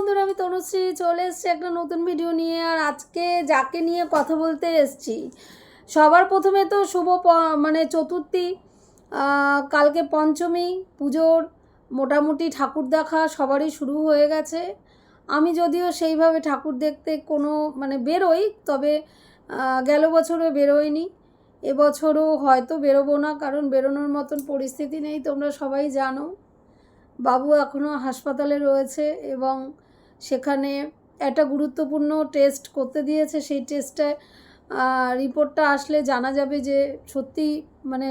বন্ধুরা, আমি তনুশ্রী চলে এসেছি একটা নতুন ভিডিও নিয়ে, আর আজকে যাকে নিয়ে কথা বলতে এসেছি, সবার প্রথমে তো শুভ মানে চতুর্থী কালকে পঞ্চমী, পুজোর, মোটামুটি ঠাকুর দেখা সবারই শুরু হয়ে গেছে। আমি যদিও সেইভাবে ঠাকুর দেখতে কোনো মানে বেরোই, তবে গেল বছরও বেরোয়নি এবছরও হয়তো বেরোবো না, কারণ বেরোনোর মতন পরিস্থিতি নেই, তোমরা সবাই জানো। বাবু এখনও হাসপাতালে রয়েছে এবং সেখানে একটা গুরুত্বপূর্ণ টেস্ট করতে দিয়েছে। সেই টেস্টে রিপোর্টটা আসলে জানা যাবে যে সত্যি মানে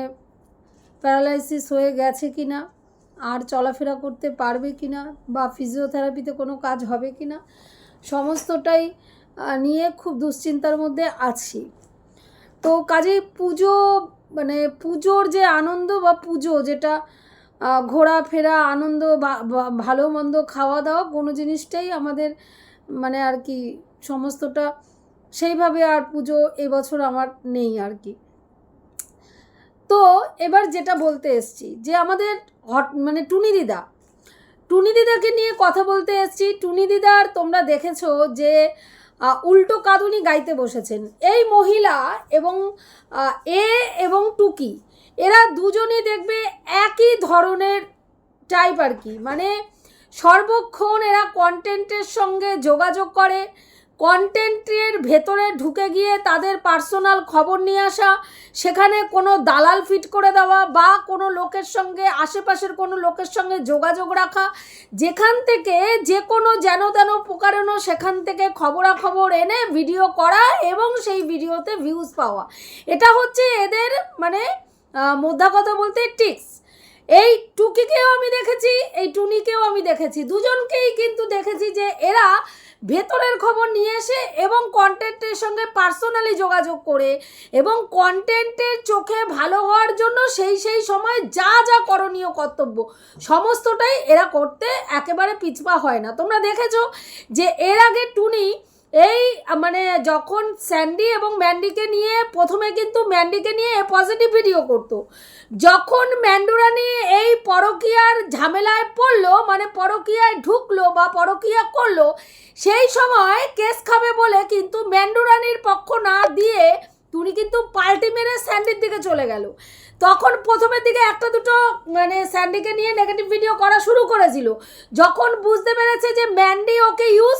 প্যারালাইসিস হয়ে গেছে কি না আর চলাফেরা করতে পারবে কি না বা ফিজিওথেরাপিতে কোনো কাজ হবে কি না সমস্তটাই নিয়ে খুব দুশ্চিন্তার মধ্যে আছি। তো কাজেই পুজো মানে পুজোর যে আনন্দ বা পুজো যেটা ঘোরাফেরা, আনন্দ ভালো, মন্দ খাওয়া দাওয়া কোনো জিনিসটাই আমাদের মানে আর কি সমস্তটা সেইভাবে আর পুজো এবছর আমার নেই আর কি। তো এবার যেটা বলতে এসছি যে আমাদের হট মানে টুনি দিদা। টুনি দিদাকে নিয়ে কথা বলতে এসছি। টুনি দিদার তোমরা দেখেছ যে উল্টো কাঁদুনি গাইতে বসেছেন। এই মহিলা এবং এ এবং টুকি এরা দুজনেই দেখবে একই ধরনের টাইপ আর কি। মানে সর্বক্ষণ এরা কন্টেন্টের সঙ্গে যোগাযোগ করে কন্টেন্টের ভেতরে ঢুকে গিয়ে তাদের পার্সোনাল খবর নিয়ে আসা, সেখানে কোনো দালাল ফিট করে দেওয়া বা কোনো লোকের সঙ্গে, আশেপাশের কোনো লোকের সঙ্গে যোগাযোগ রাখা, যেখান থেকে যে কোনো যেন তেন প্রকারেণ সেখান থেকে খবরাখবর এনে ভিডিও করা এবং সেই ভিডিওতে ভিউজ পাওয়া। এটা হচ্ছে এদের মানে মোদ্দা কথা বলতে টিক্স। এই টুকিকেও আমি দেখেছি, এই টুনিকেও আমি দেখেছি। দুজনকেই কিন্তু দেখেছি যে এরা ভেতরের খবর নিয়ে এসে এবং কন্টেন্টের সঙ্গে পার্সোনালি যোগাযোগ করে এবং কন্টেন্টের চোখে ভালো হওয়ার জন্য সেই সেই সময় যা যা করণীয় কর্তব্য, সমস্তটাই এরা করতে একেবারে পিছপা হয় না। তোমরা দেখেছ যে এর আগে টুনি এই মানে যখন স্যান্ডি এবং ম্যান্ডিকে নিয়ে প্রথমে কিন্তু ম্যান্ডিকে নিয়ে পজিটিভ ভিডিও করতো। যখন ম্যান্ডুরানি এই পরকীয়ার ঝামেলায় পড়ল মানে পরকীয়ায় ঢুকলো বা পরকীয়া করল, সেই সময় কেস খাবে বলে কিন্তু ম্যান্ডুরানির পক্ষ না দিয়ে তুমি কিন্তু পাল্টি মেরে স্যান্ডির দিকে চলে গেল। তখন প্রথমের দিকে একটা দুটো মানে স্যান্ডিকে নিয়ে নেগেটিভ ভিডিও করা শুরু করেছিল। যখন বুঝতে পেরেছে যে ম্যান্ডি ওকে ইউজ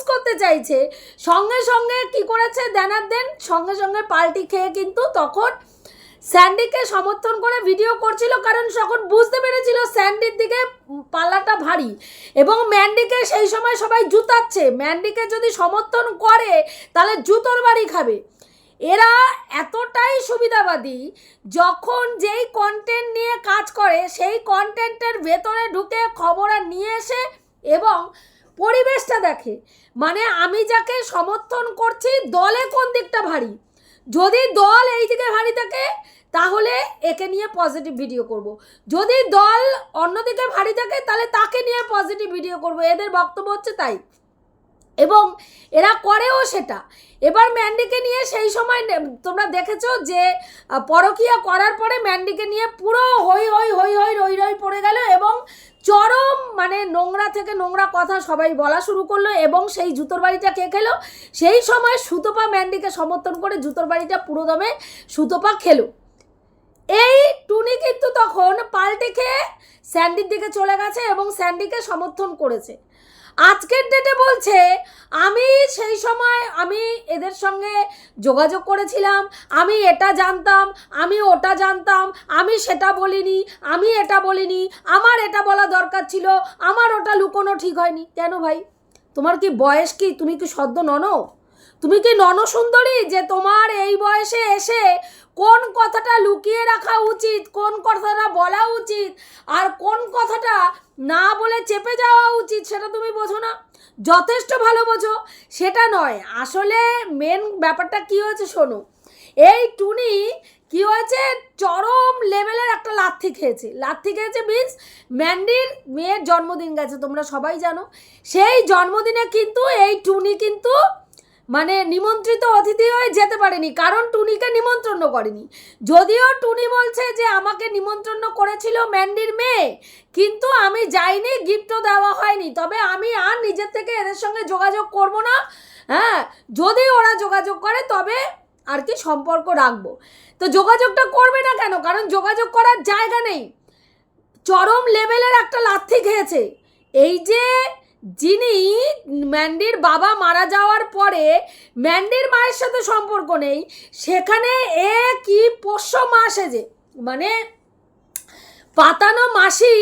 চাইছে। সঙ্গে সঙ্গে কি করেছে দেনার দেন? সঙ্গে সঙ্গে পাল্টি খেয়ে কিন্তু তখন স্যান্ডিকে সমর্থন করে ভিডিও করছিল কারণ তখন বুঝতে পেরেছিল স্যান্ডির দিকে পাল্লাটা ভারী এবং ম্যান্ডিকে সেই সময় সবাই জুতাচ্ছে। ম্যান্ডিকে যদি সমর্থন করে, তাহলে জুতোর বাড়ি খাবে। এরা এতটাই সুবিধাবাদী, যখন যেই কন্টেন্ট নিয়ে কাজ করে, সেই কন্টেন্টের ভেতরে ঢুকে খবর নিয়ে এসে এবং পরিবেশটা দেখে। মানে আমি যাকে সমর্থন করছি, দলে কোন দিকটা ভারী? যদি দল এই দিকে ভারী থাকে, তাহলে একে নিয়ে পজিটিভ ভিডিও করব। যদি দল অন্যদিকে ভারী থাকে, তাহলে তাকে নিয়ে পজিটিভ ভিডিও করব। এদের বক্তব্য হচ্ছে তাই। এবং এরা করেও সেটা। এবার ম্যান্ডিকে নিয়ে সেই সময় তোমরা দেখেছ যে পরকীয়া করার পরে ম্যান্ডিকে নিয়ে পুরো হই হই হই হই রই রই পড়ে গেল এবং চরম মানে নোংরা থেকে নোংরা কথা সবাই বলা শুরু করল এবং সেই জুতোর বাড়িটা কে খেলো? সেই সময় সুতপা ম্যান্ডিকে সমর্থন করে জুতোর বাড়িটা পুরো দমে সুতপা খেলো। এই টুনি কিন্তু তখন পাল্টে খেয়ে স্যান্ডির দিকে চলে গেছে এবং স্যান্ডিকে সমর্থন করেছে। আজকের ডেটে বলছে, আমি সেই সময় আমি এদের সঙ্গে যোগাযোগ করেছিলাম, আমি এটা জানতাম, আমি ওটা জানতাম, আমি সেটা বলিনি, আমি এটা বলিনি, আমার এটা বলা দরকার ছিল, আমার ওটা লুকোনো ঠিক হয়নি। কেন ভাই? তোমার কি বয়স কি? তুমি কি সদ্য ননো? তুমি কি ননসুন্দরী যে তোমার এই বয়সে এসে কোন কথাটা লুকিয়ে রাখা উচিত, কোন কথাটা বলা উচিত, আর কোন কথাটা না বলে চেপে যাওয়া উচিত, সেটা তুমি বোঝো না। যথেষ্ট ভালো বোঝো, সেটা নয়। আসলে মেন ব্যাপারটা কি হয়েছে শোনো, এই টুনি কি হয়েছে, চরম লেভেলের একটা লাথি খেয়েছে। লাথি খেয়েছে মিন্স ম্যান্ডির মেয়ের জন্মদিন গেছে, তোমরা সবাই জানো। সেই জন্মদিনে কিন্তু, এই টুনি কিন্তু মানে নিমন্ত্রিত অতিথি হয়ে যেতে পারেনি, কারণ টুনিকে নিমন্ত্রণ করেনি। যদিও টুনি বলছে যে, আমাকে নিমন্ত্রণ করেছিল ম্যান্ডির মেয়ে, কিন্তু আমি যাইনি, গিফটও দেওয়া হয়নি। তবে আমি আর নিজের থেকে এদের সঙ্গে যোগাযোগ করব না। হ্যাঁ যদি ওরা যোগাযোগ করে, তবে আর কি সম্পর্ক রাখব। তো যোগাযোগটা করবে না কেন? কারণ যোগাযোগ করার জায়গা নেই। চরম লেভেলের একটা লাথি খেয়েছে। এই যে যিনি ম্যান্ডির বাবা মারা যাওয়ার পরে ম্যান্ডির মায়ের সাথে সম্পর্ক নেই, সেখানে এ কি পোষ্য মা যে মানে পাতানো মাসি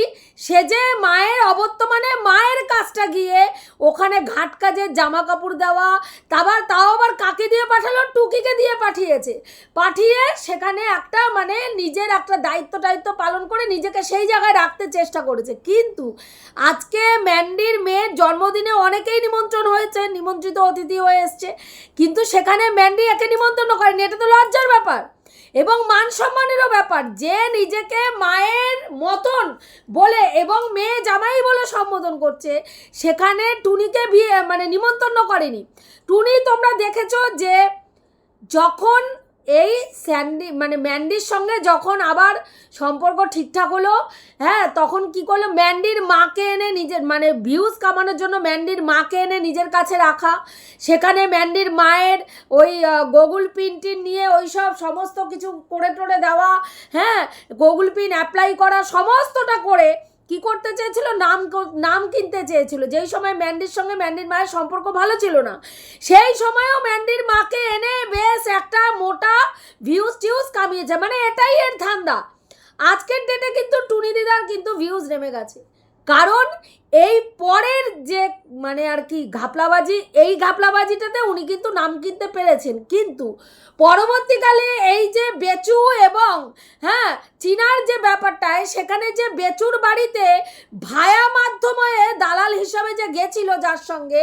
সে যে মায়ের অবর্তমানে মায়ের কাজটা গিয়ে ওখানে ঘাট কাজের জামা কাপড় দেওয়া তারপর তাও আবার কাকে দিয়ে পাঠালো? টুকিকে দিয়ে পাঠিয়েছে। পাঠিয়ে সেখানে একটা মানে নিজের একটা দায়িত্ব টায়িত্ব পালন করে নিজেকে সেই জায়গায় রাখতে চেষ্টা করেছে। কিন্তু আজকে ম্যান্ডির মেয়ের জন্মদিনে অনেকেই নিমন্ত্রণ হয়েছে, নিমন্ত্রিত অতিথি হয়ে এসছে। কিন্তু সেখানে ম্যান্ডি একে নিমন্ত্রণ করেনি। এটা তো লজ্জার ব্যাপার। এবং মান সম্মানেরও ব্যাপার, যে নিজেকে মায়ের মতন বলে এবং মেয়ে জামাই বলে সম্বোধন করছে, সেখানে টুনিকে বিয়ে মানে নিমন্ত্রণ করেনি। টুনি, তোমরা দেখেছ যে যখন এই স্যান্ডি মানে ম্যান্ডির সঙ্গে যখন আবার সম্পর্ক ঠিকঠাক হলো হ্যাঁ তখন কি করল? ম্যান্ডির মাকে এনে নিজের মানে ভিউজ কামানোর জন্য ম্যান্ডির মাকে এনে নিজের কাছে রাখা। সেখানে ম্যান্ডির মায়ের ওই গুগল পিনটিন নিয়ে ওই সব সমস্ত কিছু করে টোরে দেওয়া হ্যাঁ গুগল পিন অ্যাপ্লাই করা সমস্তটা করে কি করতে চেয়েছিল? নাম নাম কিনতে চেয়েছিল। যেই সময় ম্যান্ডির সঙ্গে ম্যান্ডির মায়ের সম্পর্ক ভালো ছিল না, সেই সময়ও ম্যান্ডির মাকে এনে বেশ একটা মোটা ভিউজ টিউজ কামিয়েছে। মানে এটাই এর ধান্দা। আজকের ডেটে কিন্তু টুনি দিদার কিন্তু ভিউজ নেমে গেছে। কারণ এই পরের যে মানে আর কি ঘাপলাবাজি, এই ঘাপলাবাজিটাতে উনি কিন্তু নাম কিনতে পেরেছেন। কিন্তু পরবর্তীকালে এই যে বেচু এবং হ্যাঁ চীনার যে ব্যাপারটায় সেখানে যে বেচুর বাড়িতে ভায়া মাধ্যমে দালাল হিসাবে যে গেছিল যার সঙ্গে,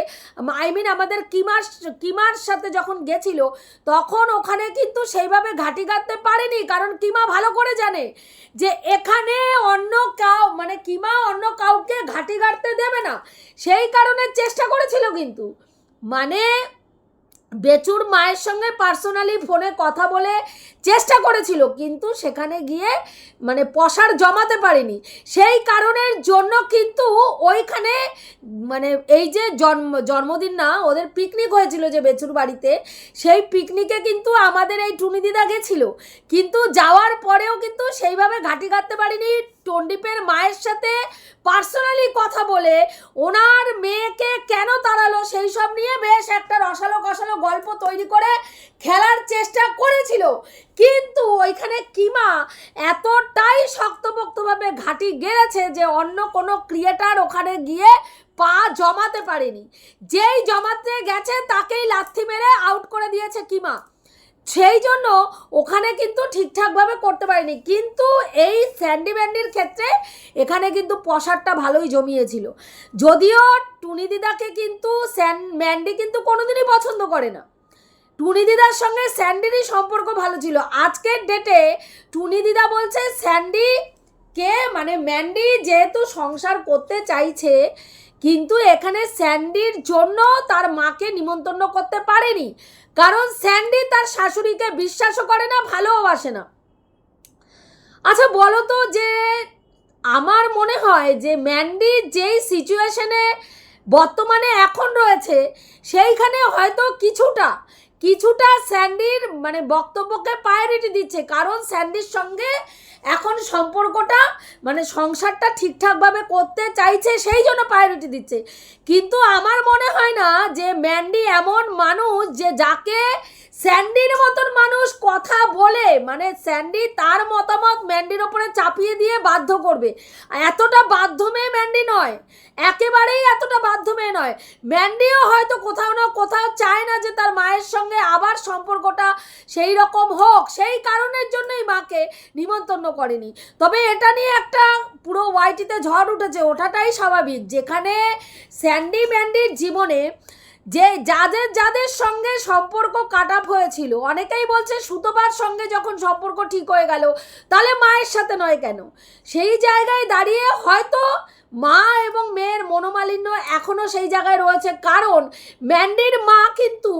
আই মিন আমাদের কিমার কিমার সাথে যখন গেছিল, তখন ওখানে কিন্তু সেইভাবে ঘাটি গাঁথতে পারেনি। কারণ কিমা ভালো করে জানে যে এখানে অন্য কাউ মানে কিমা অন্য কাউকে ঘাটি গাড়তে দেবে না। সেই কারণে চেষ্টা করেছিল কিন্তু। মানে বেচুর মায়ের সঙ্গে পার্সোনালি ফোনে কথা বলে চেষ্টা করেছিল, কিন্তু সেখানে গিয়ে মানে পশার জমাতে পারেনি। সেই কারণের জন্য কিন্তু ওইখানে মানে এই যে জন্ম, জন্মদিন না, ওদের পিকনিক হয়েছিল যে বেচুর বাড়িতে, সেই পিকনিকে কিন্তু আমাদের এই টুনি দিদা গেছিল। কিন্তু যাওয়ার পরেও কিন্তু সেইভাবে ঘাটি কাটতে পারিনি। টন্ডিপের মায়ের সাথে পার্সোনালি কথা বলে ওনার মেয়েকে কেন সেই সব নিয়ে বেশ একটা রসালো কষালো গল্প তৈরি করে খেলার চেষ্টা করেছিল। কিন্তু ওইখানে কিমা এতটাই শক্তপোক্তভাবে ঘাঁটি গেড়েছে যে অন্য কোনো ক্রিয়েটার ওখানে গিয়ে পা জমাতে পারেনি। যেই জমাতে গেছে তাকেই লাথি মেরে আউট করে দিয়েছে কিমা। সেই জন্য ওখানে কিন্তু ঠিকঠাকভাবে করতে পারেনি। কিন্তু এই স্যান্ডি ব্যান্ডির ক্ষেত্রে এখানে কিন্তু পশারটা ভালোই জমিয়েছিল। যদিও টুনি দিদাকে কিন্তু স্যান, ম্যান্ডি কিন্তু কোনোদিনই পছন্দ করে না। টুনি দিদার সঙ্গে স্যান্ডিরই সম্পর্ক ভালো ছিল। আজকের ডেটে টুনি দিদা বলছে, স্যান্ডি কে? মানে ম্যান্ডি যেহেতু সংসার করতে চাইছে, কিন্তু এখানে স্যান্ডির জন্য তার মাকে নিমন্ত্রণ করতে পারেনি। কারণ স্যান্ডি তার শাশুড়িকে বিশ্বাসও করে না ভালোবাসে না। আচ্ছা বলো তো যে আমার মনে হয় যে ম্যান্ডি যেই সিচুয়েশনে বর্তমানে এখন রয়েছে, সেইখানে হয়তো কিছুটা কিছুটা স্যান্ডির মানে বক্তব্যকে প্রায়োরিটি দিচ্ছে। কারণ স্যান্ডির সঙ্গে এখন সম্পর্কটা মানে সংসারটা ঠিকঠাকভাবে করতে চাইছে, সেই জন্য প্রায়োরিটি দিচ্ছে। কিন্তু আমার মনে হয় না যে ম্যান্ডি এমন মানুষ যে যাকে স্যান্ডির মতন মানুষ কথা বলে মানে স্যান্ডি তার মতামত ম্যান্ডির ওপরে চাপিয়ে দিয়ে বাধ্য করবে। এতটা বাধ্য মেয়ে ম্যান্ডি নয়, একেবারেই এতটা বাধ্য মেয়ে নয়। ম্যান্ডিও হয়তো কোথাও না কোথাও চায় না যে তার মায়ের সঙ্গে আবার সম্পর্কটা সেই রকম হোক, সেই কারণের জন্যই মাকে নিমন্ত্রণ করেনি। তবে এটা নিয়ে একটা পুরো ওয়াইটিতে ঝড় উঠেছে, ওঠাটাই স্বাভাবিক। যেখানে স্যান্ডি ম্যান্ডির জীবনে যে যাদের যাদের সঙ্গে সম্পর্ক কাট আপ হয়েছিল, অনেকেই বলছে সুতোবার সঙ্গে যখন সম্পর্ক ঠিক হয়ে গেল, তাহলে মায়ের সাথে নয় কেন? সেই জায়গায় দাঁড়িয়ে হয়তো মা এবং মেয়ের মনোমালিন্য এখনও সেই জায়গায় রয়েছে। কারণ ম্যান্ডির মা কিন্তু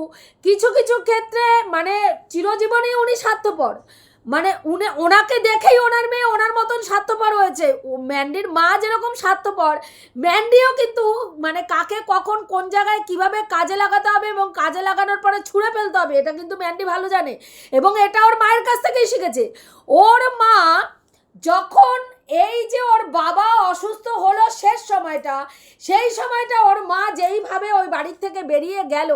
কিছু কিছু ক্ষেত্রে মানে চিরজীবনই উনি স্বার্থপর। মানে উনি, ওনাকে দেখেই ওনার মেয়ে ওনার মতন স্বার্থপর হয়েছে। ম্যান্ডির মা যেরকম স্বার্থপর ম্যান্ডিও কিন্তু মানে কাকে কখন, কোন জায়গায় কীভাবে কাজে লাগাতে হবে এবং কাজে লাগানোর পরে ছুঁড়ে ফেলতে হবে, এটা কিন্তু ম্যান্ডি ভালো জানে। এবং এটা ওর মায়ের কাছ থেকেই শিখেছে। ওর মা যখন এই যে ওর বাবা অসুস্থ হলো শেষ সময়টা, সেই সময়টা ওর মা যেইভাবে ওই বাড়ির থেকে বেরিয়ে গেল,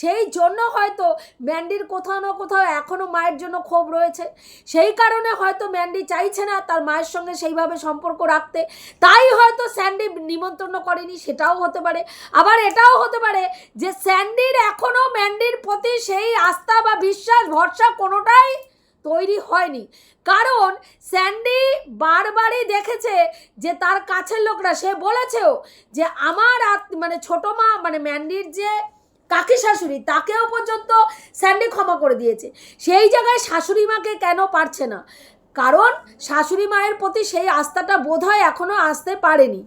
সেই জন্য হয়তো ম্যান্ডির কোথাও না কোথাও এখনও মায়ের জন্য ক্ষোভ রয়েছে। সেই কারণে হয়তো ম্যান্ডি চাইছে না তার মায়ের সঙ্গে সেইভাবে সম্পর্ক রাখতে। তাই হয়তো স্যান্ডি নিমন্ত্রণ করেনি, সেটাও হতে পারে। আবার এটাও হতে পারে যে স্যান্ডির এখনও ম্যান্ডির প্রতি সেই আস্থা বা বিশ্বাস, ভরসা কোনোটাই তৈরি হয়নি। কারণ স্যান্ডি বারবারই দেখেছে যে তার কাছের লোকরা, সে বলেছেও যে আমার মানে ছোট মা মানে ম্যান্ডির যে কাকি শাশুড়ি, তাকেও পর্যন্ত স্যান্ডি ক্ষমা করে দিয়েছে। সেই জায়গায় শাশুড়ি মাকে কেন পারছে না? কারণ শাশুড়ি মায়ের প্রতি সেই আস্থাটা বোধ হয় এখনও আসতে পারেনি।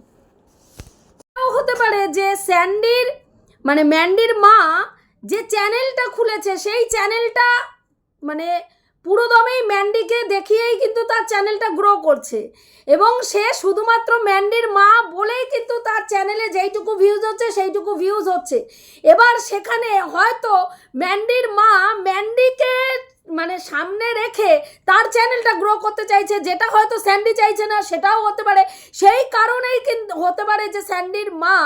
হতে পারে যে স্যান্ডির মানে ম্যান্ডির মা যে চ্যানেলটা খুলেছে, সেই চ্যানেলটা মানে পুরোদমেই ম্যান্ডিকে দেখিয়েই কিন্তু তার চ্যানেলটা গ্রো করছে। এবং সে শুধুমাত্র ম্যান্ডির মা বলেই কিন্তু তার চ্যানেলে যেইটুকু ভিউজ হচ্ছে, সেইটুকু ভিউজ হচ্ছে। এবার সেখানে হয়তো ম্যান্ডির মা ম্যান্ডিকে মানে সামনে রেখে তার চ্যানেলটা গ্রো করতে চাইছে, যেটা হয়তো স্যান্ডি চাইছে না, সেটাও হতে পারে। সেই কারণেই কিন্তু হতে পারে যে স্যান্ডির মা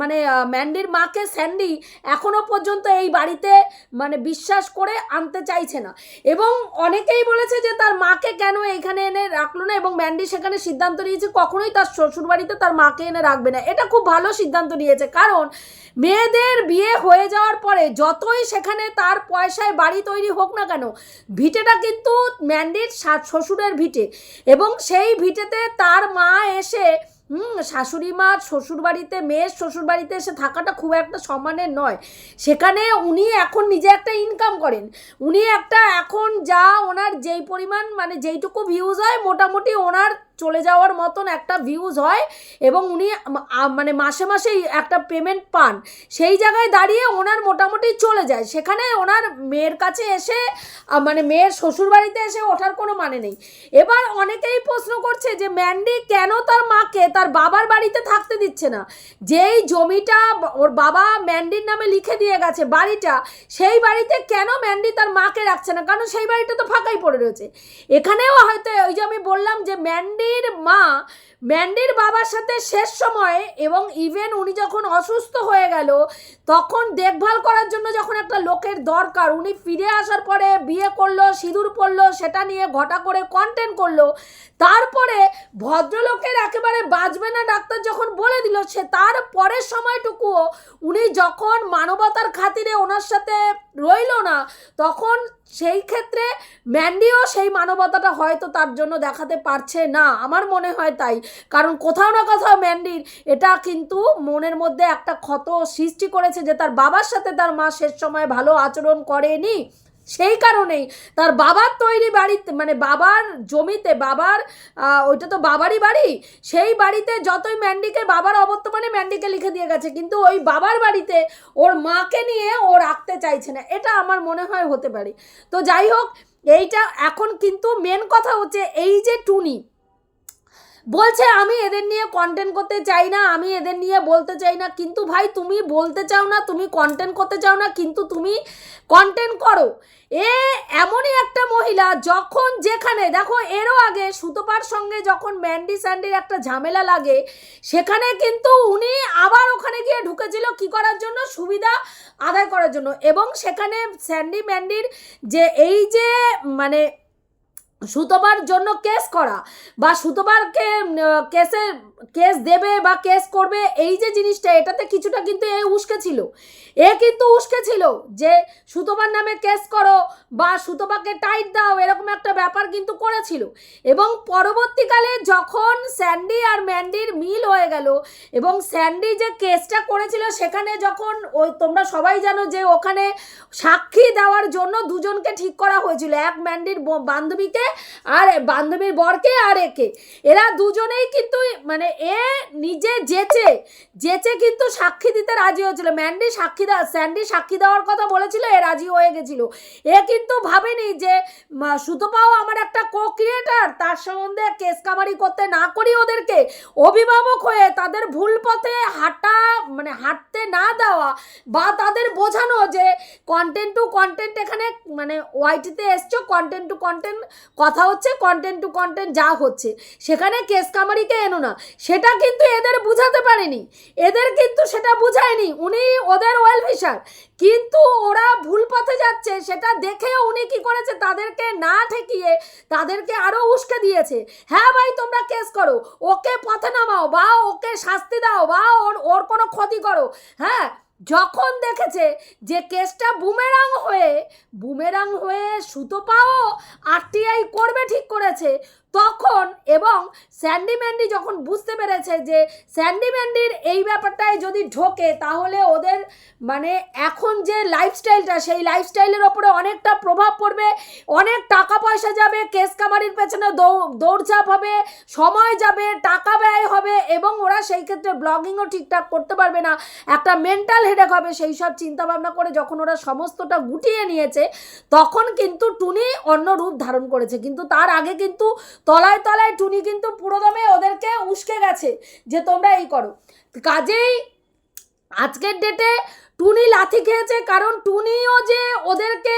মানে ম্যান্ডির মাকে স্যান্ডি এখনও পর্যন্ত এই বাড়িতে মানে বিশ্বাস করে আনতে চাইছে না। এবং অনেকেই বলেছে যে তার মাকে কেন এখানে এনে রাখল না, এবং ম্যান্ডি সেখানে সিদ্ধান্ত নিয়েছে কখনোই তার শ্বশুর বাড়িতে তার মাকে এনে রাখবে না। এটা খুব ভালো সিদ্ধান্ত নিয়েছে, কারণ মেয়েদের বিয়ে হয়ে যাওয়ার পরে যতই সেখানে তার পয়সায় বাড়ি তৈরি হোক না কেন ভিটেটা কিন্তু ম্যান্ডির শ্বশুরের ভিটে এবং সেই ভিটেতে তার মা এসে, হুম, শাশুড়ি মা শ্বশুর বাড়িতে মেয়ের শ্বশুর বাড়িতে এসে থাকাটা খুব একটা সম্মানের নয়। সেখানে উনি এখন নিজে একটা ইনকাম করেন। উনি একটা এখন যা ওনার যেই পরিমাণ মানে যেইটুকু ভিউজ হয়, মোটামুটি ওনার চলে যাওয়ার মতন একটা ভিউজ হয় এবং উনি মানে মাসে মাসেই একটা পেমেন্ট পান। সেই জায়গায় দাঁড়িয়ে ওনার মোটামুটি চলে যায়। সেখানে ওনার মেয়ের কাছে এসে মানে মেয়ের শ্বশুর বাড়িতে এসে ওঠার কোনো মানে নেই। এবার অনেকেই প্রশ্ন করছে যে, ম্যান্ডি, কেন তার মাকে, তার বাবার বাড়িতে থাকতে দিচ্ছে না? যেই জমিটা ওর বাবা ম্যান্ডির নামে লিখে দিয়ে গেছে বাড়িটা, সেই বাড়িতে কেন ম্যান্ডি তার মাকে রাখছে না? কারণ সেই বাড়িটা তো ফাঁকাই পড়ে রয়েছে। এখানেও হয়তো ওই যে আমি বললাম যে ম্যান্ডির মা ম্যান্ডির বাবার সাথে শেষ সময়ে এবং ইভেন উনি যখন অসুস্থ হয়ে গেল, তখন দেখভাল করার জন্য যখন একটা লোকের দরকার, উনি ফিরে আসার পরে বিয়ে করল, সিঁদুর পড়ল সেটা নিয়ে ঘটা করে কন্টেন্ট করল, তারপরে ভদ্রলোকের একেবারে বাঁচবে না ডাক্তার যখন বলে দিল, সে তার পরের সময়টুকুও উনি যখন মানবতার খাতিরে ওনার সাথে রইল না, তখন সেই ক্ষেত্রে ম্যান্ডিও সেই মানবতাটা হয়তো তার জন্য দেখাতে পারছে না। আমার মনে হয় তাই। কারণ কোথাও না কোথাও ম্যান্ডির এটা কিন্তু মনের মধ্যে একটা ক্ষত সৃষ্টি করেছে যে তার বাবার সাথে তার মা শেষ সময় ভালো আচরণ করেনি। সেই কারণেই তার বাবার তৈরি বাড়িতে মানে বাবার জমিতে, বাবার ওইটা তো বাবারই বাড়ি, সেই বাড়িতে যতই ম্যান্ডিকে বাবার অবর্তমানে ম্যান্ডিকে লিখে দিয়ে গেছে, কিন্তু ওই বাবার বাড়িতে ওর মাকে নিয়ে ও রাখতে চাইছে না। এটা আমার মনে হয় হতে পারে। তো যাই হোক, এইটা এখন কিন্তু মেন কথা হচ্ছে এই যে টুনি বলছে, আমি এদের নিয়ে কন্টেন্ট করতে চাই না, আমি এদের নিয়ে বলতে চাই না। কিন্তু ভাই, তুমি বলতে চাও না, তুমি কন্টেন্ট করতে চাও না, কিন্তু তুমি কন্টেন্ট করো। এ এমনই একটা মহিলা, যখন যেখানে, দেখো, এরও আগে সুতোপার সঙ্গে যখন ম্যান্ডি স্যান্ডির একটা ঝামেলা লাগে, সেখানে কিন্তু উনি আবার ওখানে গিয়ে ঢুকেছিল কি করার জন্য? সুবিধা আদায় করার জন্য। এবং সেখানে স্যান্ডি ম্যান্ডির যে, এই যে মানে সুতোবার জন্য কেস করা বা সুতোবারকে কেসে, কেস দেবে বা কেস করবে, এই যে জিনিসটা, এটাতে কিছুটা কিন্তু এ উস্কে ছিল। এ কিন্তু উস্কে ছিল যে সুতোবার নামে কেস করো বা সুতোবাকে টাইট দাও, এরকম একটা ব্যাপার কিন্তু করেছিল। এবং পরবর্তীকালে যখন স্যান্ডি আর ম্যান্ডির মিল হয়ে গেল, এবং স্যান্ডি যে কেসটা করেছিল, সেখানে যখন ওই তোমরা সবাই জানো যে ওখানে সাক্ষী দেওয়ার জন্য দুজনকে ঠিক করা হয়েছিল, এক ম্যান্ডির বান্ধবীকে আর বান্ধবীর বরকে আর একে। এরা দুজনেই কিন্তু মানে এ নিজে যেচে যেচে কিন্তু সাক্ষী দিতে রাজি হয়েছিল। ম্যান্ডি সাক্ষী স্যান্ডি সাক্ষী দেওয়ার কথা বলেছিল, এ রাজি হয়ে গেছিল। এ কিন্তু ভাবেনি যে সুতপাও আমার একটা কো ক্রিয়েটার তার সম্বন্ধে কেস কামারি করতে না করি ওদেরকে। অভিভাবক হয়ে তাদের ভুল পথে হাঁটা মানে হাঁটতে না দেওয়া বা তাদের বোঝানো যে কন্টেন্ট টু কন্টেন্ট এখানে মানে ওয়াইটিতে এসছো কন্টেন্ট টু কন্টেন্ট কথা হচ্ছে কন্টেন্ট টু কন্টেন্ট যা হচ্ছে, সেখানে কেস কামারিকে এনো না। সেটা কিন্তু এদের বুঝাতে পারেনি। এদের কিন্তু সেটা বুঝায়নি। উনি ওদের ওয়েল ফিশার কিন্তু ওরা ভুল পথে যাচ্ছে, সেটা দেখে উনি কি করেছে তাদেরকে না ঠেকিয়ে তাদেরকে আরও উস্কে দিয়েছে। হ্যাঁ ভাই, তোমরা কেস করো, ওকে পথে নামাও বা ওকে শাস্তি দাও বা ওর ওর কোনো ক্ষতি করো। হ্যাঁ যখন দেখেছে যে কেসটা বুমেরাং হয়ে বুমেরাং হয়ে সুতো পাও আরটিআই করবে ঠিক করেছে তখন এবং স্যান্ডি ম্যান্ডি যখন বুঝতে পেরেছে যে স্যান্ডি ম্যান্ডির এই ব্যাপারটায় যদি ঢোকে, তাহলে ওদের মানে এখন যে লাইফস্টাইলটা সেই লাইফস্টাইলের ওপরে অনেকটা প্রভাব পড়বে, অনেক টাকা পয়সা যাবে, কেস কামারির পেছনে দৌড়ঝাঁপ হবে, সময় যাবে, টাকা ব্যয় হবে এবং ওরা সেই ক্ষেত্রে ব্লগিংও ঠিকঠাক করতে পারবে না। একটা মেন্টাল হেডেক হবে সেই সব চিন্তাভাবনা করে যখন ওরা সমস্তটা গুটিয়ে নিয়েছে, তখন কিন্তু টুনি অন্য রূপ ধারণ করেছে। কিন্তু তার আগে কিন্তু তলায় তলায় টুনি কিন্তু পুরোদমে ওদেরকে উস্কে গেছে যে তোমরা এই করো। কাজেই আজকের ডেটে টুনি লাথি খেয়েছে, কারণ টুনিও যে ওদেরকে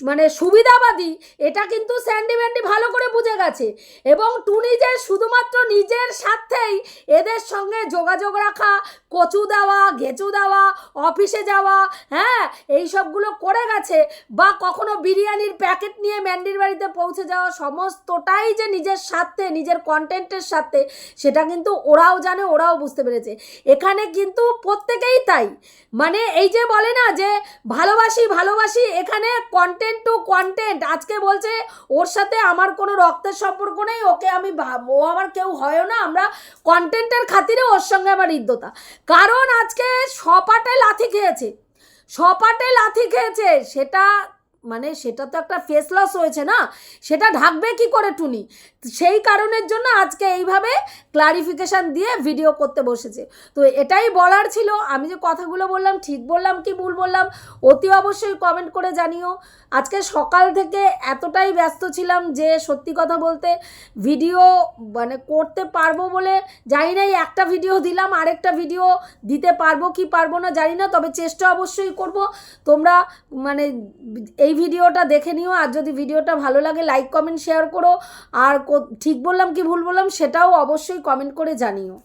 মানে সুবিধাবাদী, এটা কিন্তু স্যান্ডি ম্যান্ডি ভালো করে বুঝে গেছে। এবং টুনি যে শুধুমাত্র নিজের স্বার্থেই এদের সঙ্গে যোগাযোগ রাখা, কচু দেওয়া, ঘেঁচু দেওয়া, অফিসে যাওয়া হ্যাঁ এই সবগুলো করে গেছে বা কখনো বিরিয়ানির প্যাকেট নিয়ে ম্যান্ডির বাড়িতে পৌঁছে যাওয়া সমস্তটাই যে নিজের স্বার্থে, নিজের কন্টেন্টের স্বার্থে, সেটা কিন্তু ওরাও জানে, ওরাও বুঝতে পেরেছে। এখানে কিন্তু প্রত্যেকেই তাই। মানে এই যে বলে না যে, ভালোবাসি ভালোবাসি, এখানে কন্টেন্ট টু কন্টেন্ট আজকে বলছে, ওর সাথে আমার কোনো রক্তের সম্পর্ক নেই, ওকে আমি ও আমার কেউ হয়ও না, আমরা কন্টেন্টের খাতিরে ওর সঙ্গে আমার হৃদ্যতা কারণ আজকে সপাটে লাথি খেয়েছে। সপাটে লাথি খেয়েছে, সেটা মানে সেটা তো একটা ফেস লস হয়েছে না? সেটা ঢাকবে কি করে টুনি? সেই কারণের জন্য আজকে এইভাবে ক্লারিফিকেশান দিয়ে ভিডিও করতে বসেছে। তো এটাই বলার ছিল। আমি যে কথাগুলো বললাম, ঠিক বললাম কি ভুল বললাম, অতি অবশ্যই কমেন্ট করে জানিও। আজকে সকাল থেকে এতটাই ব্যস্ত ছিলাম যে সত্যি কথা বলতে ভিডিও মানে করতে পারব বলে জানি না, এই একটা ভিডিও দিলাম, আরেকটা ভিডিও দিতে পারব কি পারব না জানি না, তবে চেষ্টা অবশ্যই করব। তোমরা মানে এই ভিডিওটা দেখে নিও। আর যদি ভিডিওটা ভালো লাগে লাইক কমেন্ট শেয়ার করো। আর ঠিক বললাম কি ভুল বললাম সেটাও অবশ্যই কমেন্ট করে জানিও।